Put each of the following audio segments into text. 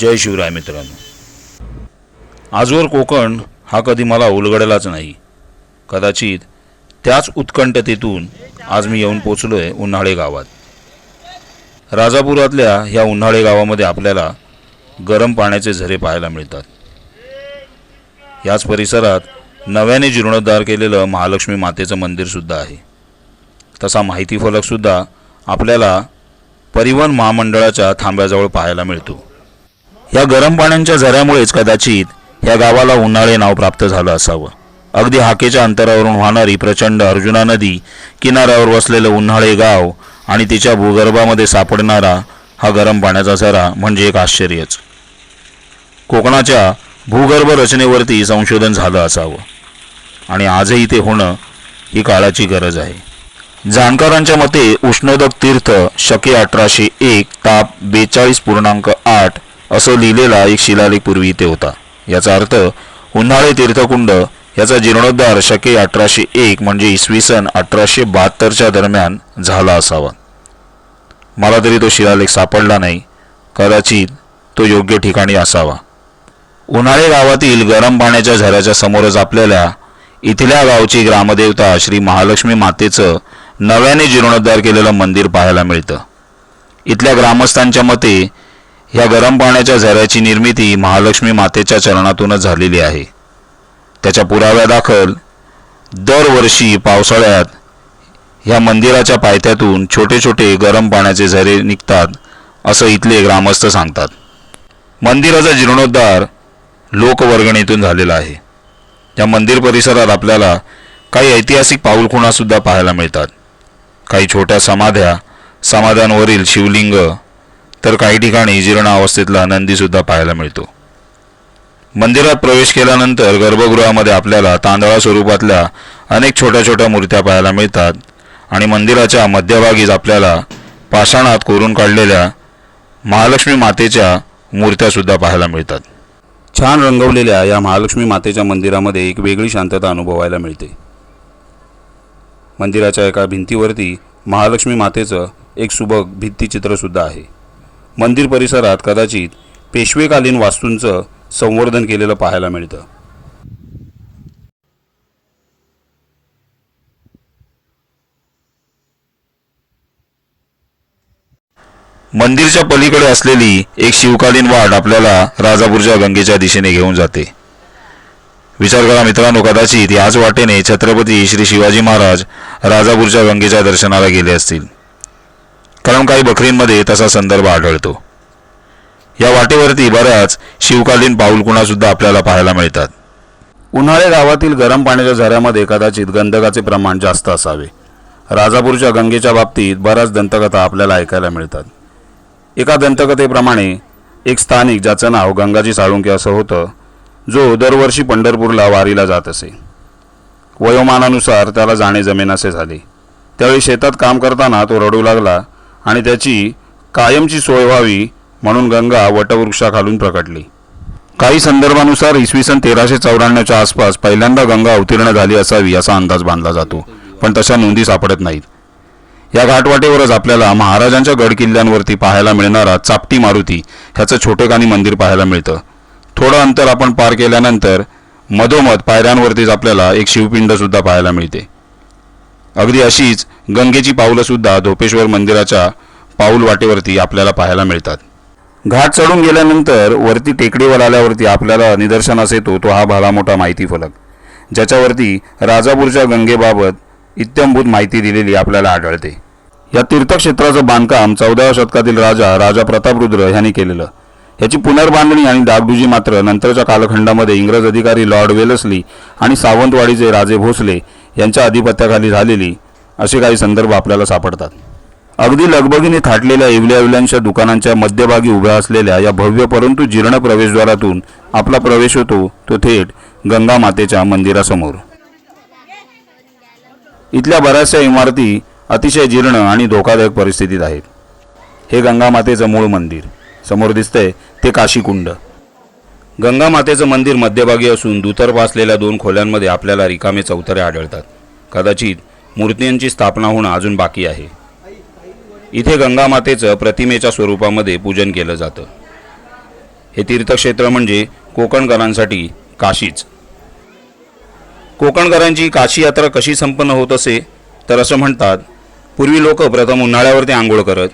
जय शिवराय मित्रांनो. आजवर कोकण हा कधी मला उलगडलाच नाही. कदाचित त्याच उत्कंठतेतून आज मी येऊन पोचलो आहे उन्हाळे गावात. राजापुरातल्या ह्या उन्हाळे गावामध्ये आपल्याला गरम पाण्याचे झरे पाहायला मिळतात. याच परिसरात नव्याने जीर्णोद्धार केलेलं महालक्ष्मी मातेचं मंदिरसुद्धा आहे. तसा माहिती फलकसुद्धा आपल्याला परिवहन महामंडळाच्या थांब्याजवळ पाहायला मिळतो. या गरम पाण्याच्या झऱ्यामुळेच कदाचित या गावाला उन्हाळे नाव प्राप्त झालं असावं. अगदी हाकेच्या अंतरावरून वाहणारी प्रचंड अर्जुना नदी किनाऱ्यावर वसलेलं उन्हाळे गाव आणि तिच्या भूगर्भामध्ये सापडणारा हा गरम पाण्याचा झरा म्हणजे एक आश्चर्यच. कोकणाच्या भूगर्भ रचनेवरती संशोधन झालं असावं. आणि आजही ते होणं ही काळाची गरज आहे. जाणकारांच्या मते उष्णोदक तीर्थ शके अठराशे एक ताप बेचाळीस पूर्णांक आठ असं लिहिलेला एक शिलालेख पूर्वी इथे होता. याचा अर्थ उन्हाळे तीर्थकुंड याचा जीर्णोद्धार शके अठराशे एक म्हणजे इसवी सन अठराशे बहात्तरच्या दरम्यान झाला असावा. मला तरी तो शिलालेख सापडला नाही. कदाचित तो योग्य ठिकाणी असावा. उन्हाळे गावातील गरम पाण्याच्या झऱ्याच्या समोरच आपल्याला इथल्या गावची ग्रामदेवता श्री महालक्ष्मी मातेचं नव्याने जीर्णोद्धार केलेलं मंदिर पाहायला मिळतं. इथल्या ग्रामस्थांच्या मते ह्या गरम पाण्याच्या झऱ्याची निर्मिती महालक्ष्मी मातेच्या चरणातूनच झालेली आहे. त्याच्या पुराव्यादाखल दरवर्षी पावसाळ्यात ह्या मंदिराच्या पायथ्यातून छोटे छोटे गरम पाण्याचे झरे निघतात असं इथले ग्रामस्थ सांगतात. मंदिराचा जीर्णोद्धार लोकवर्गणीतून झालेला आहे. या मंदिर परिसरात आपल्याला काही ऐतिहासिक पाऊलखुणासुद्धा पाहायला मिळतात. काही छोट्या समाध्या समाध्यांवरील शिवलिंग तर काही ठिकाणी जीर्ण अवस्थेतला नंदीसुद्धा पाहायला मिळतो. मंदिरात प्रवेश केल्यानंतर गर्भगृहामध्ये आपल्याला तांदळा स्वरूपातल्या अनेक छोट्या छोट्या मूर्त्या पाहायला मिळतात आणि मंदिराच्या मध्यभागीच आपल्याला पाषाणात कोरून काढलेल्या महालक्ष्मी मातेच्या मूर्त्यासुद्धा पाहायला मिळतात. छान रंगवलेल्या या महालक्ष्मी मातेच्या मंदिरामध्ये एक वेगळी शांतता अनुभवायला मिळते. मंदिराच्या एका भिंतीवरती महालक्ष्मी मातेचं एक सुबक भित्तिचित्रसुद्धा आहे. मंदिर परिसरात कदाचित पेशवेकालीन वास्तूंचं संवर्धन केलेलं पाहायला मिळतं. मंदिरच्या पलीकडे असलेली एक शिवकालीन वाट आपल्याला राजापूरच्या गंगेच्या दिशेने घेऊन जाते. विचार करा मित्रांनो कदाचित याच वाटेने छत्रपती श्री शिवाजी महाराज राजापूरच्या गंगेच्या दर्शनाला गेले असतील. कारण काही बकरींमध्ये तसा संदर्भ आढळतो. या वाटेवरती बऱ्याच शिवकालीन पाऊलकुणासुद्धा आपल्याला पाहायला मिळतात. उन्हाळे गावातील गरम पाण्याच्या झऱ्यामध्ये कदाचित गंधकाचे प्रमाण जास्त असावे. राजापूरच्या गंगेच्या बाबतीत बऱ्याच दंतकथा आपल्याला ऐकायला मिळतात. एका दंतकथेप्रमाणे एक स्थानिक ज्याचं नाव गंगाजी साळुंके असं होतं जो दरवर्षी पंढरपूरला वारीला जात असे. वयोमानानुसार त्याला जाणे जमेनासे झाले. त्यावेळी शेतात काम करताना तो रडू लागला आणि त्याची कायमची सोय व्हावी म्हणून गंगा वटवृक्षाखालून प्रकटली. काही संदर्भानुसार इसवी सन तेराशे चौऱ्याण्णवच्या आसपास पहिल्यांदा गंगा अवतीर्ण झाली असावी असा अंदाज बांधला जातो पण तशा नोंदी सापडत नाहीत. या घाटवाटेवरच आपल्याला महाराजांच्या गड किल्ल्यांवरती पाहायला मिळणारा चापटी मारुती ह्याचं छोटेखानी मंदिर पाहायला मिळतं. थोडं अंतर आपण पार केल्यानंतर मधोमध पायऱ्यांवरतीच आपल्याला एक शिवपिंड सुद्धा पाहायला मिळते. अगदी अशीच गंगेची पावलं सुद्धा धोपेश्वर मंदिराच्या पाऊल वाटेवरती आपल्याला पाहायला मिळतात. घाट चढून गेल्यानंतर वरती टेकडीवर आल्यावरती आपल्याला निदर्शनास येतो तो हा भला मोठा माहिती फलक. ज्याच्यावरती राजापूरच्या गंगेबाबत इत्यंभूत माहिती दिलेली आपल्याला आढळते. या तीर्थक्षेत्राचं बांधकाम चौदाव्या शतकातील राजा राजा प्रतापरुद्र यांनी केलेलं. याची पुनर्बांधणी आणि डागडुजी मात्र नंतरच्या कालखंडामध्ये इंग्रज अधिकारी लॉर्ड वेलसली आणि सावंतवाडीचे राजे भोसले यांच्या अधिपत्याखाली झालेली असे काही संदर्भ आपल्याला सापडतात. अगदी लगबगीने थाटलेल्या इवल्या इवल्यांच्या दुकानांच्या मध्यभागी उभ्या असलेल्या या भव्य परंतु जीर्ण प्रवेशद्वारातून आपला प्रवेश होतो तो थेट गंगा मातेच्या मंदिरासमोर. इथल्या बऱ्याचशा इमारती अतिशय जीर्ण आणि धोकादायक परिस्थितीत आहेत. हे गंगा मातेचं मूळ मंदिर. समोर दिसतंय ते काशीकुंड. गंगामातेचं मंदिर मध्यभागी असून दुतर्फ असलेल्या दोन खोल्यांमध्ये आपल्याला रिकामे चौथरे आढळतात. कदाचित मूर्तींची स्थापना होणं अजून बाकी आहे. इथे गंगामातेचं प्रतिमेच्या स्वरूपामध्ये पूजन केलं जातं. हे तीर्थक्षेत्र म्हणजे कोकणकरांसाठी काशीच. कोकणकरांची काशी यात्रा कशी संपन्न होत असे तर असं म्हणतात पूर्वी लोक प्रथम उन्हाळ्यावरती आंघोळ करत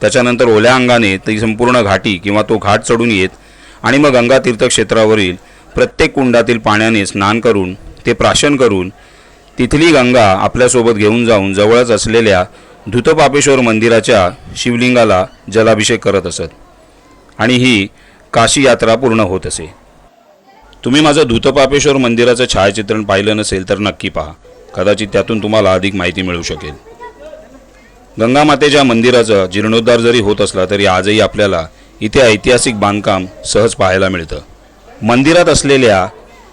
त्याच्यानंतर ओल्या अंगाने ती संपूर्ण घाटी किंवा तो घाट चढून येत आणि मग गंगा तीर्थक्षेत्रावरील प्रत्येक कुंडातील पाण्याने स्नान करून ते प्राशन करून तिथली गंगा आपल्यासोबत घेऊन जाऊन जवळच असलेल्या धुतपापेश्वर मंदिराच्या शिवलिंगाला जलाभिषेक करत असत. आणि ही काशी यात्रा पूर्ण होत असे. तुम्ही माझं धुतपापेश्वर मंदिराचं छायाचित्रण पाहिलं नसेल तर नक्की पहा. कदाचित त्यातून तुम्हाला अधिक माहिती मिळू शकेल. गंगामातेच्या मंदिराचं मंदिराचा जीर्णोद्धार जरी होत असला तरी आजही आपल्याला इथे ऐतिहासिक बांधकाम सहज पाहायला मिळतं. मंदिरात असलेल्या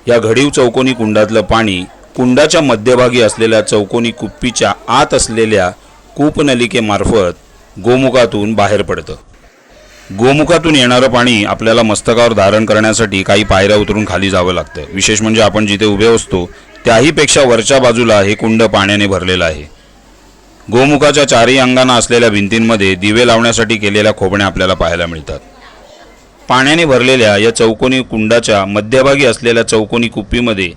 या घडीव चौकोनी कुंडातलं पाणी कुंडाच्या मध्यभागी असलेल्या चौकोनी कुप्पीच्या आत असलेल्या कूपनलिकेमार्फत गोमुखातून बाहेर पडतं. गोमुखातून येणारं पाणी आपल्याला मस्तकावर धारण करण्यासाठी काही पायऱ्या उतरून खाली जावं लागतं. विशेष म्हणजे आपण जिथे उभे असतो त्याहीपेक्षा वरच्या बाजूला हे कुंड पाण्याने भरलेलं आहे. गोमुखाच्या चारही अंगांना असलेल्या भिंतींमध्ये दिवे लावण्यासाठी केलेल्या खोबण्या आपल्याला पाहायला मिळतात. पाण्याने भरलेल्या या चौकोनी कुंडाच्या मध्यभागी असलेल्या चौकोनी कुप्पीमध्ये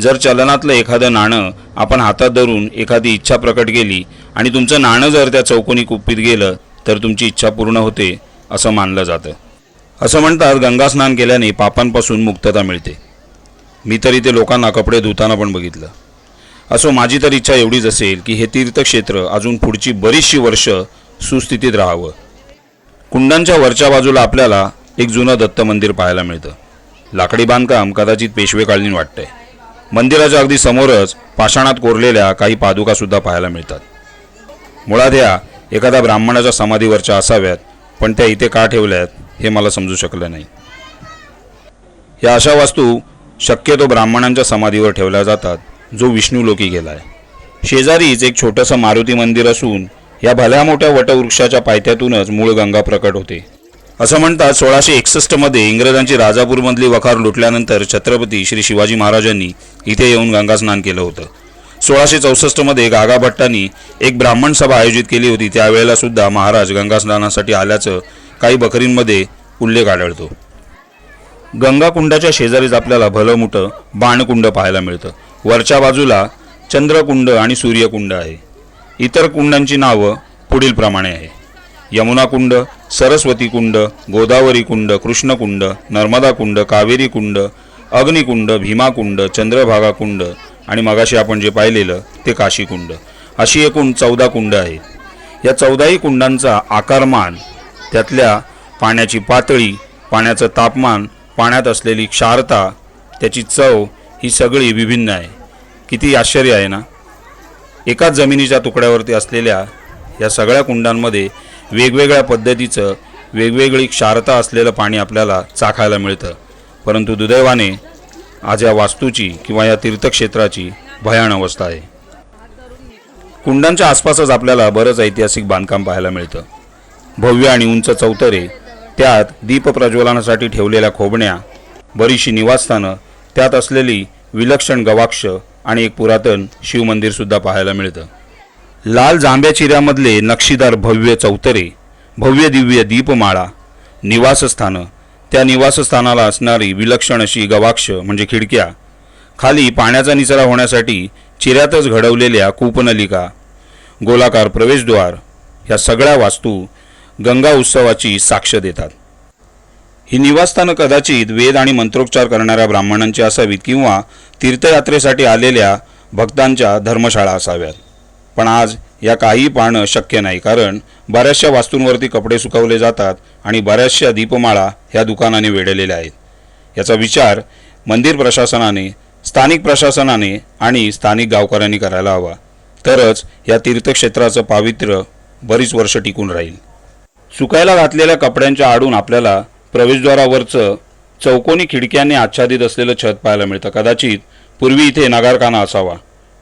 जर चलनातलं एखादं नाणं आपण हातात धरून एखादी इच्छा प्रकट केली आणि तुमचं नाणं जर त्या चौकोनी कुप्पीत गेलं तर तुमची इच्छा पूर्ण होते असं मानलं जातं. असं म्हणतात गंगा स्नान केल्याने पापांपासून मुक्तता मिळते. मी तर इथे लोकांना कपडे धुताना पण बघितलं. असो माझी तर इच्छा एवढीच असेल की हे तीर्थक्षेत्र अजून पुढची बरीचशी वर्ष सुस्थितीत राहावं. कुंडांच्या वरच्या बाजूला आपल्याला एक जुनं दत्त मंदिर पाहायला मिळतं. लाकडी बांधकाम कदाचित पेशवेकालीन वाटतंय. मंदिराच्या अगदी समोरच पाषाणात कोरलेल्या काही पादुकासुद्धा पाहायला मिळतात. मुळात ह्या एखाद्या ब्राह्मणाच्या समाधीवरच्या असाव्यात पण त्या इथे का ठेवल्यात हे मला समजू शकलं नाही. या अशा वास्तू शक्यतो ब्राह्मणांच्या समाधीवर ठेवल्या जातात. जो विष्णू लोकी गेलाय शेजारीच एक छोटंसं मारुती मंदिर असून या भल्या मोठ्या वटवृक्षाच्या पायथ्यातूनच मूळ गंगा प्रकट होते. असं म्हणतात सोळाशे एकसष्टमध्ये इंग्रजांची राजापूरमधली वखार लुटल्यानंतर छत्रपती श्री शिवाजी महाराजांनी इथे येऊन गंगा स्नान केलं होतं. सोळाशे चौसष्टमध्ये गागा भट्टांनी एक ब्राह्मण सभा आयोजित केली होती. त्यावेळेला सुद्धा महाराज गंगा स्नानासाठी आल्याचं काही बकरींमध्ये उल्लेख आढळतो. गंगा कुंडाच्या शेजारीच आपल्याला भलं मोठं बाणकुंड पाहायला मिळतं. वरच्या बाजूला चंद्रकुंड आणि सूर्यकुंड आहे. इतर कुंडांची नावं पुढील प्रमाणे आहे. यमुना कुंड सरस्वती कुंड गोदावरी कुंड कृष्णकुंड नर्मदा कुंड कावेरी कुंड अग्निकुंड भीमाकुंड चंद्रभागा कुंड आणि मगाशी आपण जे पाहिलेलं ते काशी कुंड. अशी एकूण चौदा कुंड आहेत. या चौदाही कुंडांचा आकारमान त्यातल्या पाण्याची पातळी पाण्याचं तापमान पाण्यात असलेली क्षारता त्याची चव ही सगळी विभिन्न आहे. किती आश्चर्य आहे ना? एकाच जमिनीच्या तुकड्यावरती असलेल्या या सगळ्या कुंडांमध्ये वेगवेगळ्या पद्धतीचं वेगवेगळी क्षारता असलेलं पाणी आपल्याला चाखायला मिळतं. परंतु दुदैवाने आज या वास्तूची किंवा या तीर्थक्षेत्राची भयान अवस्था आहे. कुंडांच्या आसपासच आपल्याला बरंच ऐतिहासिक बांधकाम पाहायला मिळतं. भव्य आणि उंच चौतरे त्यात दीपप्रज्वलनासाठी ठेवलेल्या खोबण्या बरीचशी निवासस्थानं त्यात असलेली विलक्षण गवाक्ष आणि एक पुरातन शिवमंदिरसुद्धा पाहायला मिळतं. लाल जांभ्या चिऱ्यामधले नक्षीदार भव्य चौतरे भव्य दिव्य दीपमाळा निवासस्थानं त्या निवासस्थानाला असणारी विलक्षण अशी गवाक्ष म्हणजे खिडक्या खाली पाण्याचा निचरा होण्यासाठी चिऱ्यातच घडवलेल्या कूपनलिका गोलाकार प्रवेशद्वार ह्या सगळ्या वास्तू गंगा उत्सवाची साक्ष देतात. ही निवासस्थानं कदाचित वेद आणि मंत्रोच्चार करणाऱ्या ब्राह्मणांची असावीत किंवा तीर्थयात्रेसाठी आलेल्या भक्तांच्या धर्मशाळा असाव्यात. पण आज या काही पाहणं शक्य नाही कारण बऱ्याचशा वास्तूंवरती कपडे सुकवले जातात आणि बऱ्याचशा दीपमाळा ह्या दुकानाने वेढलेल्या आहेत. याचा विचार मंदिर प्रशासनाने स्थानिक प्रशासनाने आणि स्थानिक गावकऱ्यांनी करायला हवा. तरच या तीर्थक्षेत्राचं पावित्र्य बरीच वर्ष टिकून राहील. सुकायला घातलेल्या कपड्यांच्या आडून आपल्याला प्रवेशद्वारावरचं चौकोनी खिडक्यांनी आच्छादित असलेलं छत पाहायला मिळतं. कदाचित पूर्वी इथे नगारखाना असावा.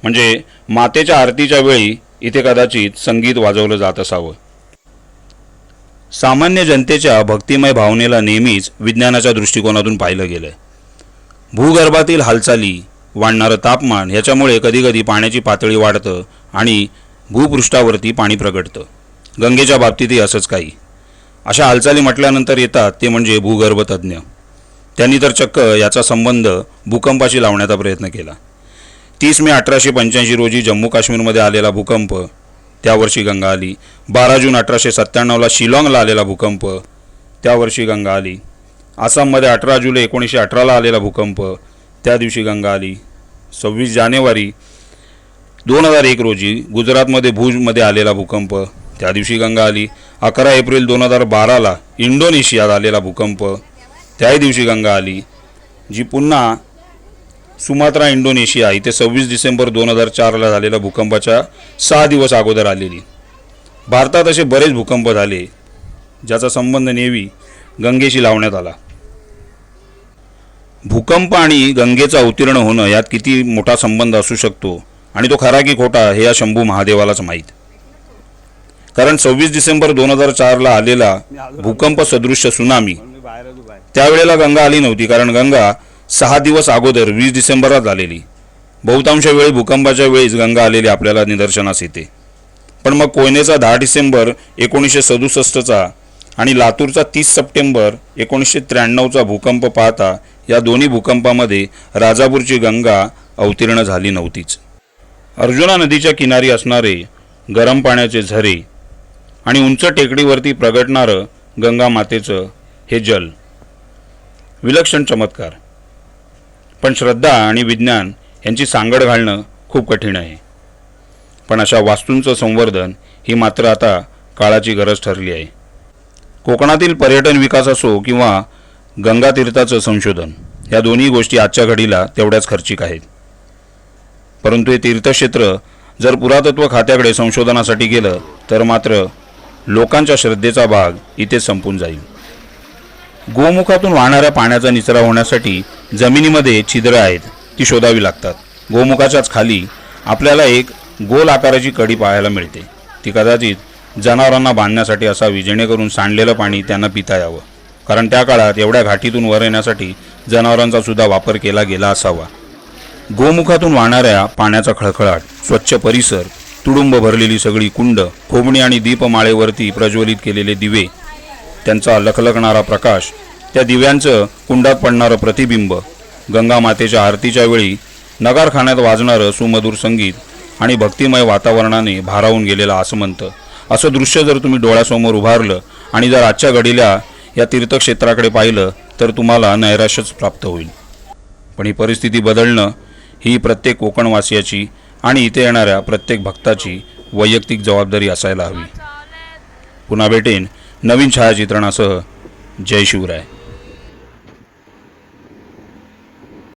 म्हणजे मातेच्या आरतीच्या वेळी इथे कदाचित संगीत वाजवलं जात असावं. सामान्य जनतेच्या भक्तिमय भावनेला नेहमीच विज्ञानाच्या दृष्टिकोनातून पाहिलं गेलंय. भूगर्भातील हालचाली वाढणारं तापमान ह्याच्यामुळे कधीकधी पाण्याची पातळी वाढतं आणि भूपृष्ठावरती पाणी प्रगटतं. गंगेच्या बाबतीतही असंच काही. अशा हालचाली म्हटल्यानंतर येतात ते म्हणजे भूगर्भतज्ञ त्यांनी तर चक्क याचा संबंध भूकंपाशी लावण्याचा प्रयत्न केला. तीस मे अठराशे पंच्याऐंशी रोजी जम्मू काश्मीरमध्ये आलेला भूकंप त्या वर्षी गंगा आली. बारा जून अठराशे सत्त्याण्णवला शिलाँगला आलेला भूकंप त्या वर्षी गंगा आली. आसाममध्ये अठरा जुलै एकोणीसशे अठराला आलेला भूकंप त्या दिवशी गंगा आली. सव्वीस जानेवारी दोन हजार एक रोजी गुजरातमध्ये भुजमध्ये आलेला भूकंप त्या दिवशी गंगा आली. अकरा एप्रिल दोन हजार बाराला इंडोनेशियात आलेला भूकंप. त्याही दिवशी गंगा आली. जी पुन्हा सुमात्रा इंडोनेशिया इथे सव्वीस डिसेंबर दोन हजार चारला झालेल्या भूकंपाच्या सहा दिवस अगोदर आलेली. भारतात असे बरेच भूकंप झाले ज्याचा संबंध नेहमी गंगेशी लावण्यात आला. भूकंप आणि गंगेचा अवतीर्ण होणं यात किती मोठा संबंध असू शकतो आणि तो खरा की खोटा हे या शंभू महादेवालाच माहीत. कारण सव्वीस डिसेंबर दोन हजार चारला आलेला भूकंप सदृश्य सुनामी. त्यावेळेला गंगा आली नव्हती कारण गंगा सहा दिवस अगोदर वीस डिसेंबरला आलेली. बहुतांश वेळी भूकंपाच्या वेळीच गंगा आलेली आपल्याला निदर्शनास येते. पण मग कोयनेचा दहा डिसेंबर एकोणीसशे सदुसष्टचा आणि लातूरचा तीस सप्टेंबर एकोणीसशे त्र्याण्णवचा भूकंप पाहता या दोन्ही भूकंपामध्ये राजापूरची गंगा अवतीर्ण झाली नव्हतीच. अर्जुना नदीच्या किनारी असणारे गरम पाण्याचे झरे आणि उंच टेकडीवरती प्रगटणारं गंगा मातेचं हे जल. विलक्षण चमत्कार. पण श्रद्धा आणि विज्ञान यांची सांगड घालणं खूप कठीण आहे. पण अशा वास्तूंचं संवर्धन ही मात्र आता काळाची गरज ठरली आहे. कोकणातील पर्यटन विकास असो किंवा गंगा तीर्थाचं संशोधन या दोन्ही गोष्टी आजच्या घडीला तेवढ्याच खर्चिक आहेत. परंतु हे तीर्थक्षेत्र जर पुरातत्व खात्याकडे संशोधनासाठी गेलं तर मात्र लोकांच्या श्रद्धेचा भाग इथे संपून जाईल. गोमुखातून वाहणाऱ्या पाण्याचा निचरा होण्यासाठी जमिनीमध्ये छिद्रं आहेत ती शोधावी लागतात. गोमुखाच्याच खाली आपल्याला एक गोल आकाराची कडी पाहायला मिळते. ती कदाचित जनावरांना बांधण्यासाठी असावी जेणेकरून सांडलेलं पाणी त्यांना पिता यावं. कारण त्या काळात एवढ्या घाटीतून वर येण्यासाठी जनावरांचा सुद्धा वापर केला गेला असावा. गोमुखातून वाहणाऱ्या पाण्याचा खळखळाट स्वच्छ परिसर तुडुंब भरलेली सगळी कुंड खोबणी आणि दीपमाळेवरती प्रज्वलित केलेले दिवे त्यांचा लखलखणारा प्रकाश त्या दिव्यांचं कुंडात पडणारं प्रतिबिंब गंगा मातेच्या आरतीच्या वेळी नगारखान्यात वाजणारं सुमधुर संगीत आणि भक्तिमय वातावरणाने भारावून गेलेलं आसमंत. असं दृश्य जर तुम्ही डोळ्यासमोर उभारलं आणि जर आजच्या घडीला या तीर्थक्षेत्राकडे पाहिलं तर तुम्हाला नैराश्यच प्राप्त होईल. पण ही परिस्थिती बदलणं ही प्रत्येक कोकणवासियाची आणि इथे येणाऱ्या प्रत्येक भक्ताची वैयक्तिक जबाबदारी असायला हवी. पुन्हा भेटेन नवीन छायाचित्रणासह. जय शिवराय.